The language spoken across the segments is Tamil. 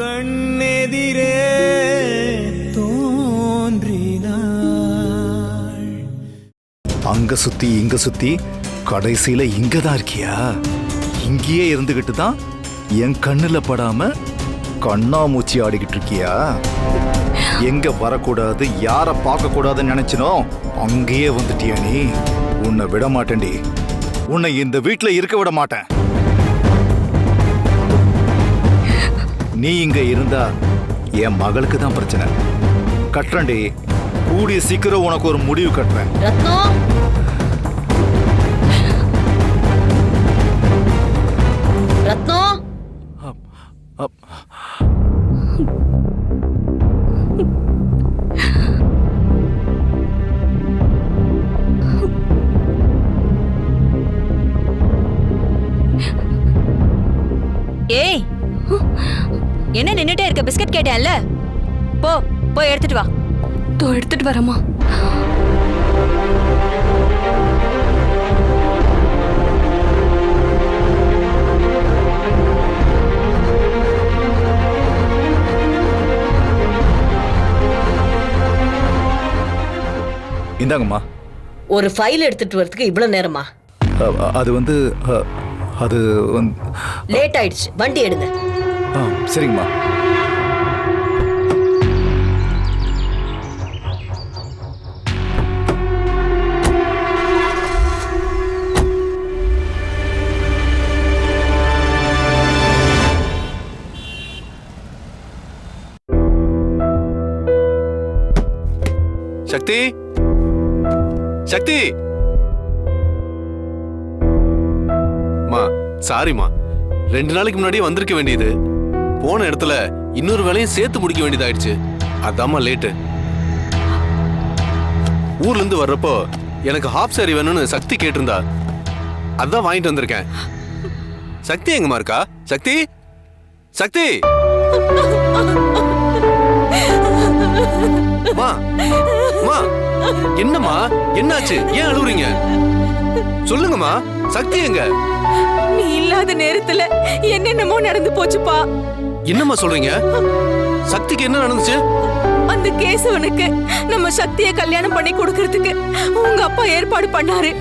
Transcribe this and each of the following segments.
கண்ணெதிரே தோன்றினாள். அங்க சுத்தி இங்க சுத்தி கடைசியில இங்க தான் இருக்கியா? இங்கேயே இருந்துகிட்டு தான் என் கண்ணுல படாம கண்ணாமூச்சி ஆடிக்கிட்டு இருக்கியா? எங்க வரக்கூடாது யார பார்க்க கூடாதுன்னு நினைச்சனோ அங்கேயே வந்துட்டியா நீ? உன்னை விட மாட்டேன்டி. உன்னை இந்த வீட்டுல இருக்க விட மாட்டேன். நீ இங்க இருந்தா என் மகளுக்கு தான் பிரச்சனை. கட்டுறண்டி கூடிய சீக்கிரம் உனக்கு ஒரு முடிவு கட்டுறேன். கேட்டேன்ல போ போய் எடுத்துட்டு வா. தோ எடுத்துட்டு வரமா இந்தாங்கம்மா. ஒரு ஃபைல் எடுத்துட்டு வரதுக்கு இவ்வளவு நேரமா? அது வந்து அது வந்து லேட் ஆயிடுச்சு. வண்டி எடுங்க. ஆ சரிங்கம்மா. சக்தி. சக்தி. மா சாரிம்மா ரெண்டு நாளைக்கு முன்னாடியே வந்திருக்க வேண்டியது. போன இடத்துல இன்னொரு வேலையும் சேர்த்து முடிக்க வேண்டியதாயிடுச்சு. அதாம்மா லேட்டு ஊர்ல இருந்து வர்றப்போ எனக்கு ஹாஃப் சாரி வேணும்னு சக்தி கேட்டிருந்தா. அதான் வாங்கிட்டு வந்திருக்கேன். சக்தி எங்கம்மா இருக்கா? சக்தி? சக்தி! மா. மா என்னம்மா? என்னாச்சு? ஏன் அழுவுறீங்க? சொல்லுங்கம்மா. சக்தி எங்க? நீ இல்லாத நேரத்துல என்னென்னமோ நடந்து போச்சுப்பா. என்னம்மா சொல்றீங்க? சக்திக்கு என்ன நடந்துச்சு? அந்த கேசவனுக்கு நம்ம சக்தியை கல்யாணம் பண்ணி கொடுக்கறதுக்கு உங்க அப்பா ஏற்பாடு பண்ணாரு.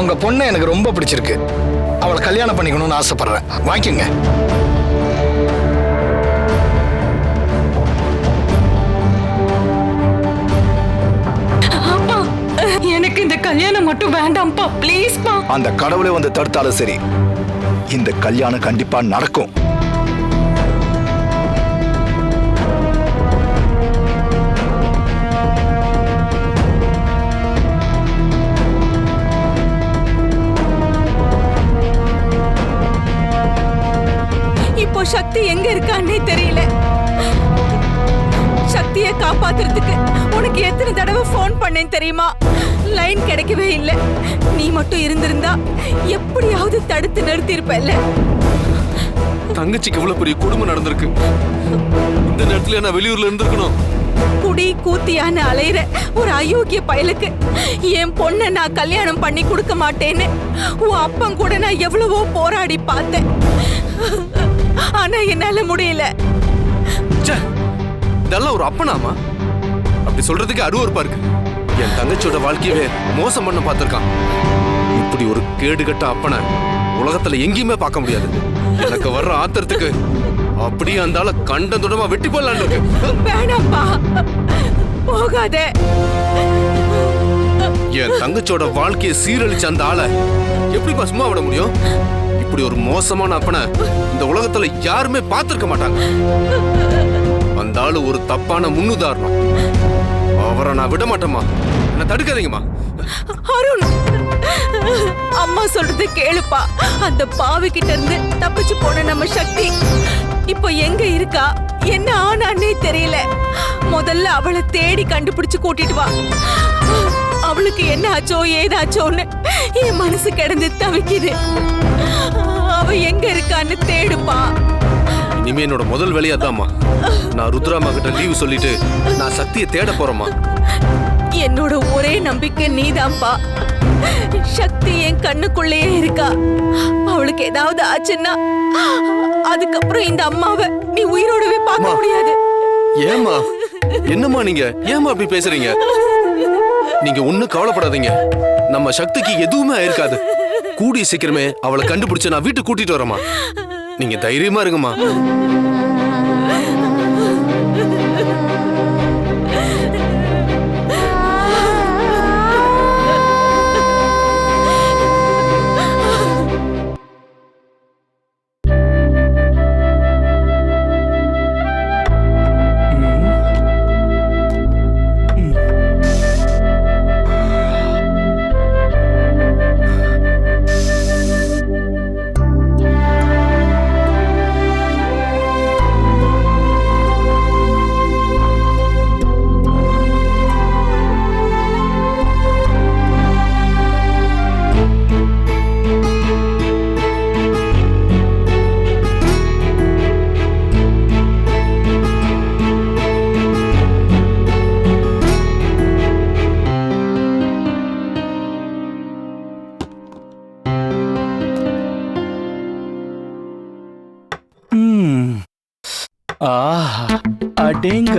உங்க பொண்ணை எனக்கு ரொம்ப பிடிச்சிருக்கு. அவளை கல்யாணம் பண்ணிக்கணும்னு ஆசைப்படுறேன். வாங்கிக்கோங்க. எனக்கு இந்த கல்யாணம் மட்டும் வேண்டாம்ப்பா. ப்ளீஸ்ப்பா அந்த கடவுளே வந்து தடுத்தாலும் சரி இந்த கல்யாணம் கண்டிப்பா நடக்கும். இப்போ சக்தி எங்க இருக்கான்னே தெரியல. சக்தியை காப்பாத்துறதுக்கு உனக்கு எத்தனை தடவை ஃபோன் பண்ணேன் தெரியுமா? லைன் கிடைக்கவே இல்லை. நீ மட்டும் இருந்திருந்தா எப்படியாவது தடுத்து நிறுத்தியிருப்பல்ல தங்கச்சிக்கு இவ்வளவு பெரிய குடும்பம் நடந்திருக்கு. இந்த நேரத்துல நான் வெளியூர்ல இருந்திருக்கணும். குடி கூத்தியான அலையிற ஒரு அயோக்கிய பயலுக்கு என் பொண்ணை நான் கல்யாணம் பண்ணி கொடுக்க மாட்டேன்னு உன் அப்பன் கூட நான் எவ்வளவோ போராடி பார்த்தேன். ஆனா என்னால முடியல. இதெல்லாம் ஒரு அப்பனாமா? அப்படி சொல்றதுக்கு அருவருப்பா இருக்கு. என் தங்கச்சியோட வாழ்க்கையவே மோசம் பண்ண பார்த்திருக்கான். இப்படி ஒரு கேடுகட்ட அப்பனை உலகத்துல எங்கேயுமே பார்க்க முடியாது. எனக்கு வர்ற ஆத்திரத்துக்கு அப்படியே அந்த ஆளை கண்டந்துடமா வெட்டி போடலான்னு இருக்கு. வேணாம்ப்பா. போகாத. என் தங்கச்சியோட வாழ்க்கையை சீரழிச்ச அந்த ஆளை எப்படிப்பா சும்மா விட முடியும்? இப்படி ஒரு மோசமான அப்பனை இந்த உலகத்துல யாருமே பார்த்திருக்க மாட்டாங்க. அந்த ஆளு ஒரு தப்பான முன்னுதாரணம். அவரை நான் விட மாட்டேம்மா என்ன தடுக்காதீங்கம்மா. அருண் அம்மா சொல்றது கேளுப்பா. அந்த பாவி கிட்ட இருந்து தப்பிச்சு போன நம்ம சக்தி இப்போ எங்க இருக்கா? என்ன ஆனான்னே தெரியல. முதல்ல அவளை தேடி கண்டுபிடிச்சு கூட்டிட்டு வா. அவளுக்கு என்ன ஆச்சோ ஏதாச்சோன்னு என் மனசு கிடந்து தவிக்குது. அவ எங்க இருக்கான்னு தேடுப்பா. இனிமே என்னோட முதல் வேலையா தான்மா நான் ருத்ராமா கிட்ட லீவு சொல்லிட்டு நான் சக்தியை தேட போறேம்மா. என்னோட ஒரே நம்பிக்கை நீதான்ப்பா சக்தி என் கண்ணுக்குள்ளேயே இருக்கா. அவளுக்கு ஏதாவது ஆச்சுன்னா அதுக்கப்புறம் இந்த அம்மாவை நீ உயிரோடவே பார்க்க. முடியாது. ஏமா என்னம்மா நீங்க? ஏமா அப்படி பேசுறீங்க? நீங்க ஒண்ணும் கவலைப்படாதீங்க. நம்ம சக்திக்கு எதுவுமே ஆயிருக்காது. கூடிய சீக்கிரமே அவளை கண்டுபிடிச்சு நான் வீட்டுக்கு கூட்டிட்டு வரேம்மா. நீங்க தைரியமா இருங்கம்மா.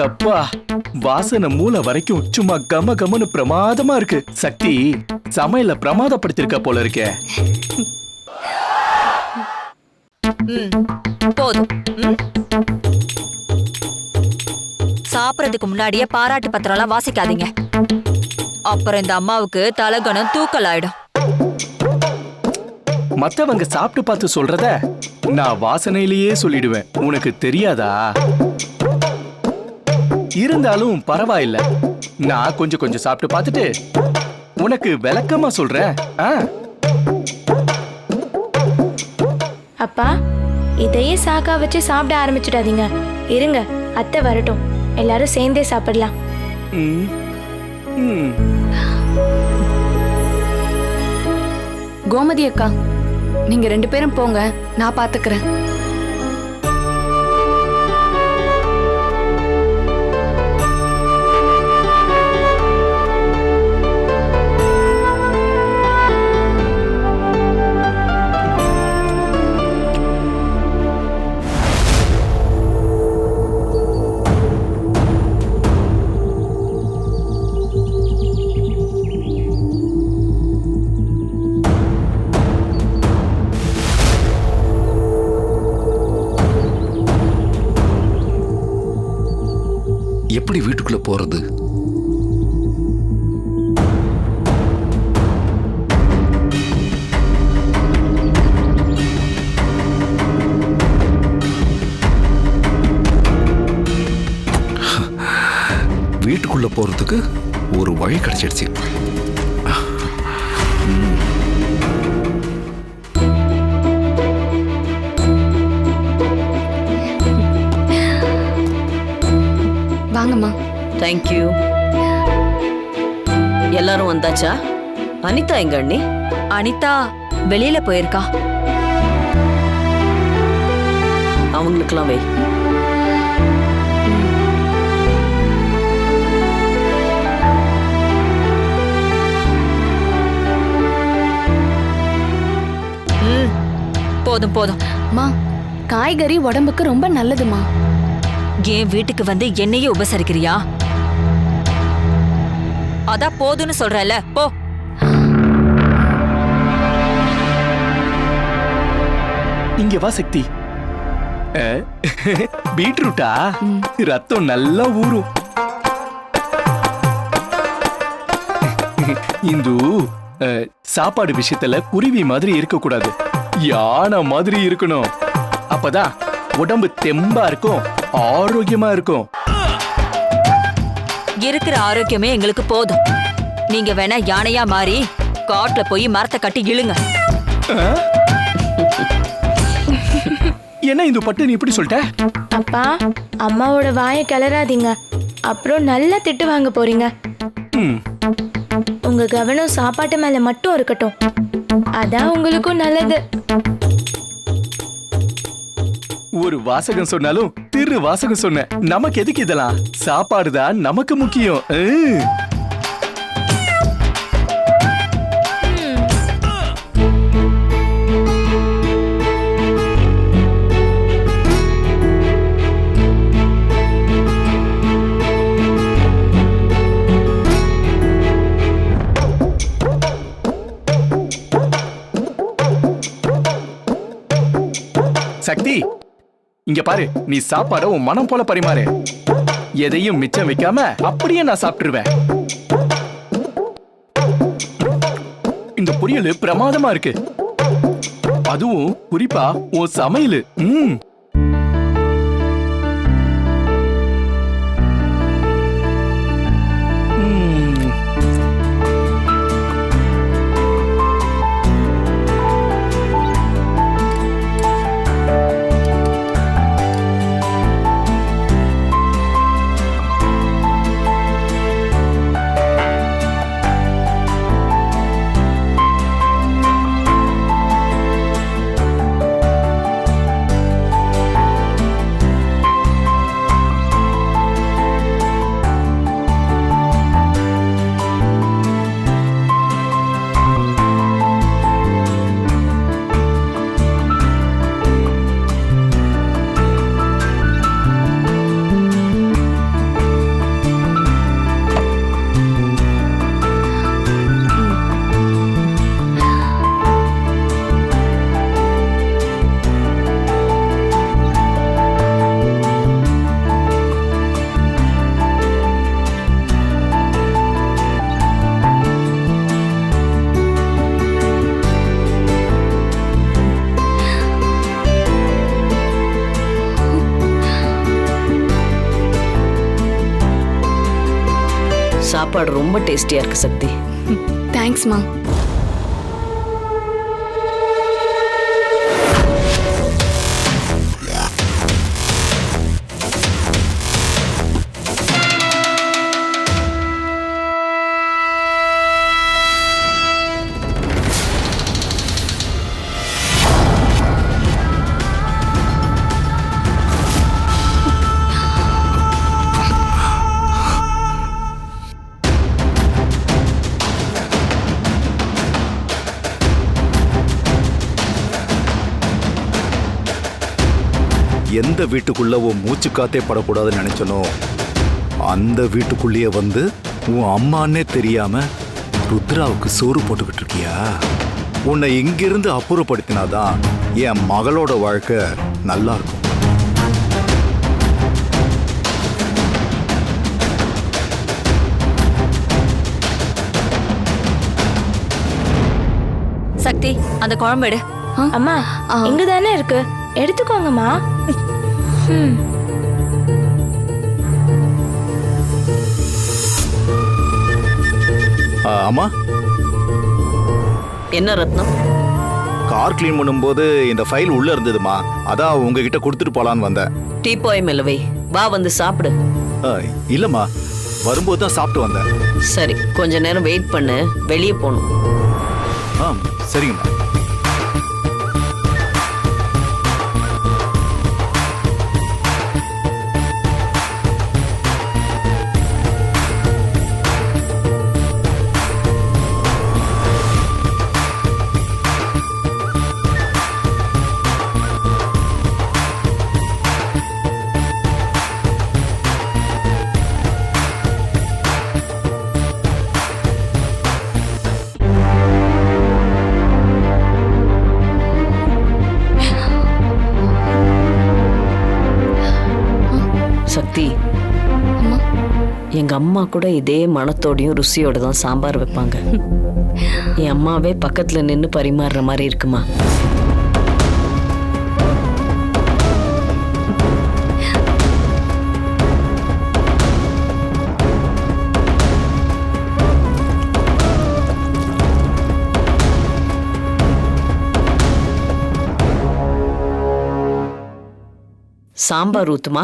அடேங்கப்பா வாசனை மூளை வரைக்கும் சும்மா கம கமன்னு பிரமாதமா இருக்கு. சக்தி சமையல பிரமாதப்படுத்திருக்க போல இருக்கே. போதும். சாப்பிடறதுக்கு முன்னாடியே பாராட்டு பத்திரம்லாம் வாசிக்காதீங்க. அப்புறம் இந்த அம்மாவுக்கு தலகணம் தூக்கல் ஆயிடும் மத்தவங்க சாப்பிட்டு பார்த்து சொல்றத நான் வாசனையிலேயே சொல்லிடுவேன். உனக்கு தெரியாதா? இருந்தாலும் பரவாயில்ல. நான் கொஞ்சம் கொஞ்சம் சாப்பிட்டு பார்த்துட்டு உனக்கு விளக்கமா சொல்றேன். அப்பா இதையே சாக்கா வச்சு சாப்பிட ஆரம்பிச்சிடாதீங்க. இருங்க அத்தை வரட்டும். எல்லாரும் சேர்ந்தே சாப்பிடலாம். ம். ம். கோமதி அக்கா நீங்க ரெண்டு பேரும் போங்க நான் பாத்துக்கிறேன் எப்படி வீட்டுக்குள்ள போறது? வீட்டுக்குள்ள போறதுக்கு ஒரு வழி கிடைச்சிடுச்சு தேங்க்யூ எல்லாரும் வந்தாச்சா? அனிதா எங்க அண்ணி? அனிதா வெளியில போயிருக்கா. அவங்களுக்கெல்லாம் வை. போதும் போதும். மா காய்கறி உடம்புக்கு ரொம்ப நல்லதுமா. என் வீட்டுக்கு வந்து என்னையே உபசரிக்கிறியா? அதான் போதும்னு சொல்றல போ. இங்க வா சக்தி. பீட்ரூட்டா? ரத்தம் நல்லா ஊறும். இந்து சாப்பாடு விஷயத்துல குருவி மாதிரி இருக்க கூடாது யானை மாதிரி இருக்கணும். அப்பதான் உடம்பு தெம்பா இருக்கும் ஆரோக்கியமா இருக்கும். இருக்கிற ஆரோக்கியமே எங்களுக்கு போதும். நீங்க வேணா யானையா மாறி காட்டுல போய் மரத்தை கட்டி இழுங்க? என்ன இந்து பட்டு நீ இப்படி சொல்லிட்ட? அப்பா அம்மாவோட வாயை கிளறாதீங்க. அப்புறம் நல்லா திட்டு வாங்க போறீங்க. உங்க கவனம் சாப்பாட்டு மேல மட்டும் இருக்கட்டும். அதான் உங்களுக்கும் நல்லது. ஒரு வாசகம் சொன்னாலும் திரு வாசகம் சொன்ன நமக்கு எதுக்கு இதெல்லாம்? சாப்பாடு தான் நமக்கு முக்கியம். இங்க பாரு நீ சாப்பாட உன் மனம் போல பரிமாறு. எதையும் மிச்சம் வைக்காம அப்படியே நான் சாப்பிட்டுருவேன். இந்த பொரியல் பிரமாதமா இருக்கு. அதுவும் குறிப்பா உன் சமையல். ம். சாப்பாடு ரொம்ப டேஸ்டியா இருக்கு சக்தி. தேங்க்ஸ்மா எந்த வீட்டுக்குள்ள உன் மூச்சு காத்தே படக்கூடாதுன்னு நினைச்சனோ அந்த வீட்டுக்குள்ளேயே வந்து உன் அம்மான்னே தெரியாம ருத்ராவுக்கு சோறு போட்டுக்கிட்டு இருக்கியா? உன்னை இங்கிருந்து அப்புறப்படுத்தினாதான் என் மகளோட வாழ்க்கை நல்லா இருக்கும். சக்தி அந்த குழம்பு எடு. அம்மா இங்க தானே இருக்கு? எடுத்துக்கோங்கம்மா. அம்மா? என்ன ரத்னம்? கார் க்ளீன் பண்ணும்போது இந்த ஃபைல் உள்ள இருந்ததுமா? அதான் உங்ககிட்ட கொடுத்துட்டு போலான்னு வந்தேன். டீ போய் மெல்லவை. வா வந்து சாப்பிடு. இல்லம்மா. வரும்போது தான் சாப்பிட்டு வந்தேன். சரி கொஞ்ச நேரம் வெயிட் பண்ணு. வெளியே போகணும். ஆ சரிங்கம்மா. அம்மா கூட இதே மனத்தோடையும் ருசியோட தான் சாம்பார் வைப்பாங்க. என் அம்மாவே பக்கத்துல நின்று பரிமாறுற மாதிரி இருக்குமா? சாம்பார் ஊத்துமா?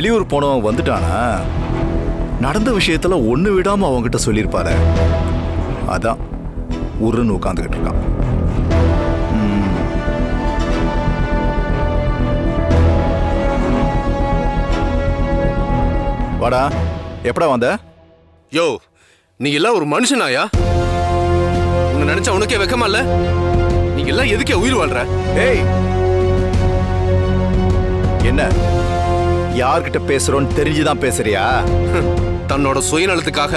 வெளியூர் போனவன் வந்துட்டானா? நடந்த விஷயத்துல ஒன்று விடாம அவங்ககிட்ட சொல்லியிருப்பாரு அதான் உருன்னு உட்காந்துக்கிட்டு இருக்கான். வாடா எப்படா வந்த? யோ நீ எல்லாம் ஒரு மனுஷனாயா? உன்னை நினைச்சா உனக்கே வெக்கமா இல்ல? நீ எல்லாம் எதுக்கே உயிர் வாழ்ற? ஏய்! என்ன? யார்கிட்ட பேசுறோன்னு தெரிஞ்சுதான் பேசுறியா? தன்னோட சுயநலத்துக்காக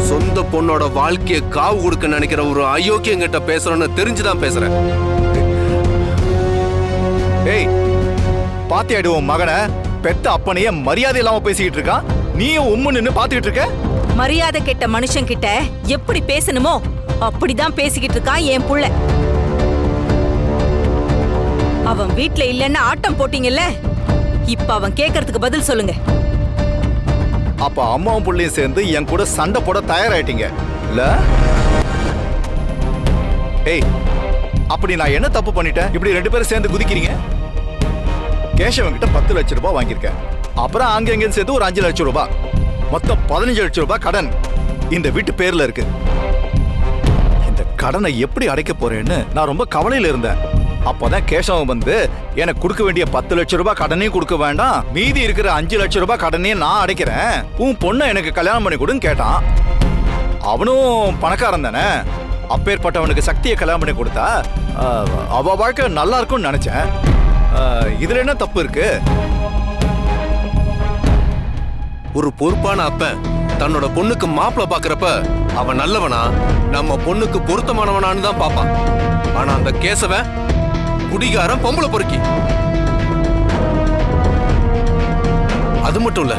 சொந்த பொண்ணோட வாழ்க்கைய காவு கொடுக்க நினைக்கிற ஒரு அயோக்கியங்கிட்ட பேசுறோன்னு தெரிஞ்சுதான் பேசுறேன். ஏய் பாத்தியாடி உன் மகனை? பெத்த அப்பனையே மரியாதை இல்லாம பேசிக்கிட்டு இருக்கான் நீயும் உம்மு நின்னு பாத்துக்கிட்டு இருக்க? மரியாதை கெட்ட மனுஷன் கிட்ட எப்படி பேசணுமோ அப்படிதான் பேசிக்கிட்டு இருக்கான் என் புள்ள. அவன் வீட்ல இல்லைன்னு ஆட்டம் போட்டீங்கல்ல? இப்ப அவன் கேக்குறதுக்கு பதில் சொல்லுங்க. அப்ப அம்மாவும் புள்ளையும் சேர்ந்து என் கூட சண்டை போட தயாராயிட்டீங்க. இல்ல ஏய் அப்படி நான் என்ன தப்பு பண்ணிட்டேன்? இப்படி ரெண்டு பேரும் சேர்ந்து குதிக்கிறீங்க? கேசவன் கிட்ட பத்து லட்சம் ரூபாய் வாங்கியிருக்கேன். அப்புறம் அங்க எங்க சேர்த்து ஒரு அஞ்சு லட்சம் ரூபாய். மொத்தம் பதினஞ்சு லட்சம் ரூபாய் கடன். இந்த வீட்டு பேர்ல இருக்கு. இந்த கடனை எப்படி அடைக்க போறேன்னு நான் ரொம்ப கவலையில இருந்தேன். அப்பதான் கேசவன் வந்து எனக்கு கொடுக்க வேண்டிய பத்து லட்சம் ரூபாய் கடனையும் கொடுக்க வேண்டாம். மீதி இருக்கிற அஞ்சு லட்சம் ரூபாய் கடனையும் நான் அடைக்கிறேன். உன் பொண்ணை எனக்கு கல்யாணம் பண்ணி கொடுன்னு கேட்டான். அவனும் பணக்காரன் தானே. அப்பேற்பட்டவனுக்கு சக்தியை கல்யாணம் பண்ணி கொடுத்தா அவ வாழ்க்கை நல்லா இருக்கும்னு நினைச்சேன். இதுல என்ன தப்பு இருக்கு? ஒரு பொறுப்பான அப்ப தன்னோட பொண்ணுக்கு மாப்பிள பாக்குறப்ப அவன் நல்லவனா? நம்ம பொண்ணுக்கு பொருத்தமானவனான்னு தான் பாப்பான் ஆனா அந்த கேசவன் குடிகாரம் பொம்பளை பொறுக்கி. அது மட்டும் இல்ல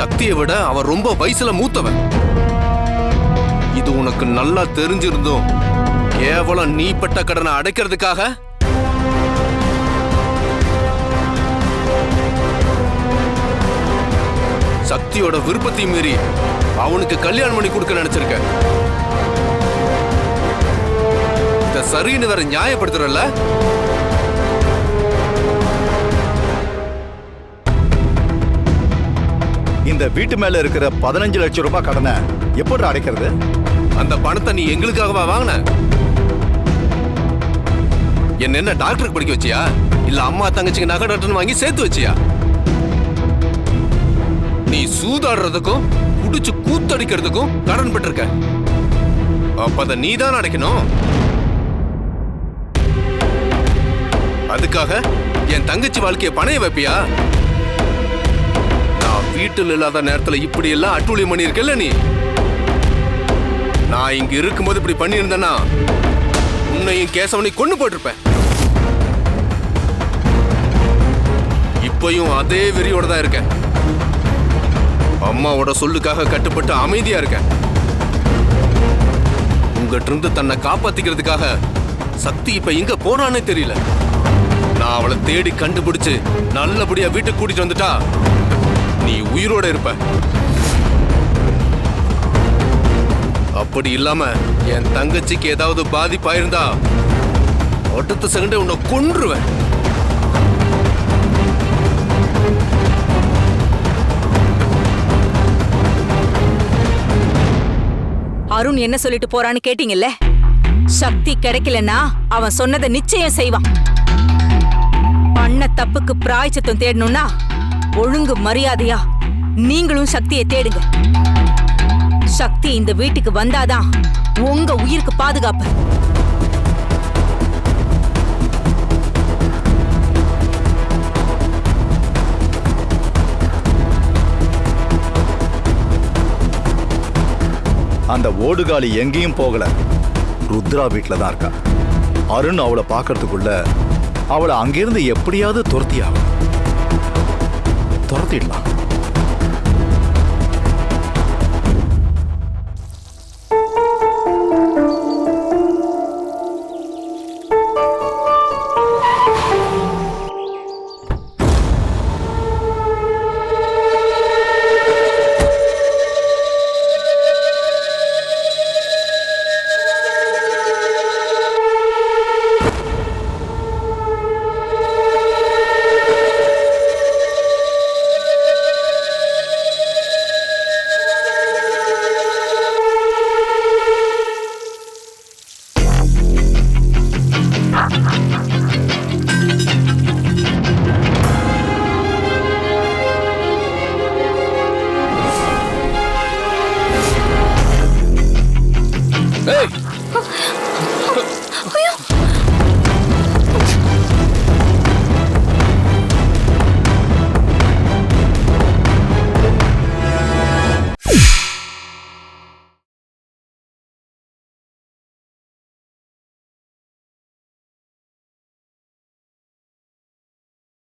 சக்தியை விட அவன் ரொம்ப வயசுல மூத்தவன். இது உனக்கு நல்லா தெரிஞ்சிருந்தும் கேவலம் நீ பட்ட கடனை அடைக்கிறதுக்காக? சக்தியோட விருப்பத்தையும் மீறி அவனுக்கு கல்யாணம் பண்ணி கொடுக்க நினைச்சிருக்க. இத சரின்னு வேற நியாயப்படுத்துறல்ல? இந்த வீட்டு மேல இருக்கிற பதினஞ்சு லட்சம் ரூபாய் கடனை எப்படி அடைக்கிறது? அந்த பணத்தை நீ எங்களுக்காகவா வாங்கின? என்ன என்ன டாக்டருக்கு படிக்க வச்சியா? இல்ல அம்மா தங்கச்சிக்கு நகை நட்டுன்னு வாங்கி சேர்த்து வச்சியா? நீ சூதாடுறதுக்கும் குடிச்சு கூத்தடிக்கிறதுக்கும் கடன் பட்டிருக்க அப்ப அதை நீ தான் அடைக்கணும்? அதுக்காக என் தங்கச்சி வாழ்க்கையை பணைய வைப்பியா? நான் வீட்டில் இல்லாத நேரத்துல இப்படி எல்லாம் அட்டூழியம் பண்ணியிருக்கல நீ? நான் இங்க இருக்கும்போது இப்படி பண்ணியிருந்தேன்னா உன்னையும் கேசவனை கொண்டு போட்டிருப்பேன். இப்பயும் அதே வெறியோட தான் இருக்கேன். அம்மாவோட சொல்லுக்காக கட்டுப்பட்டு அமைதியா இருக்கேன். உங்ககிட்ட இருந்து தன்னை காப்பாத்திக்கிறதுக்காக சக்தி இப்ப எங்க போனானே தெரியல. நான் அவளை தேடி கண்டுபிடிச்சு நல்லபடியா வீட்டுக்கு கூட்டிட்டு வந்துட்டா நீ உயிரோட இருப்ப. அப்படி இல்லாம என் தங்கச்சிக்கு ஏதாவது பாதிப்பாயிருந்தா அடுத்த செகண்டே உன்னை கொன்றுவேன். அருண் என்ன சொல்லிட்டு போறான்னு கேட்டீங்கல்ல? சக்தி கிடைக்கலன்னா அவன் சொன்னதை நிச்சயம் செய்வான். பண்ண தப்புக்கு பிராய்ச்சத்தம் தேடணும்னா ஒழுங்கு மரியாதையா நீங்களும் சக்தியை தேடுங்க. சக்தி இந்த வீட்டுக்கு வந்தாதான் உங்க உயிருக்கு பாதுகாப்பு. அந்த ஓடுகாலி எங்கேயும் போகல. ருத்ரா வீட்டில் தான் இருக்கா. அருண் அவளை பார்க்கறதுக்குள்ள அவளை அங்கிருந்து எப்படியாவது துரத்தி ஆகும் துரத்திடலாம்.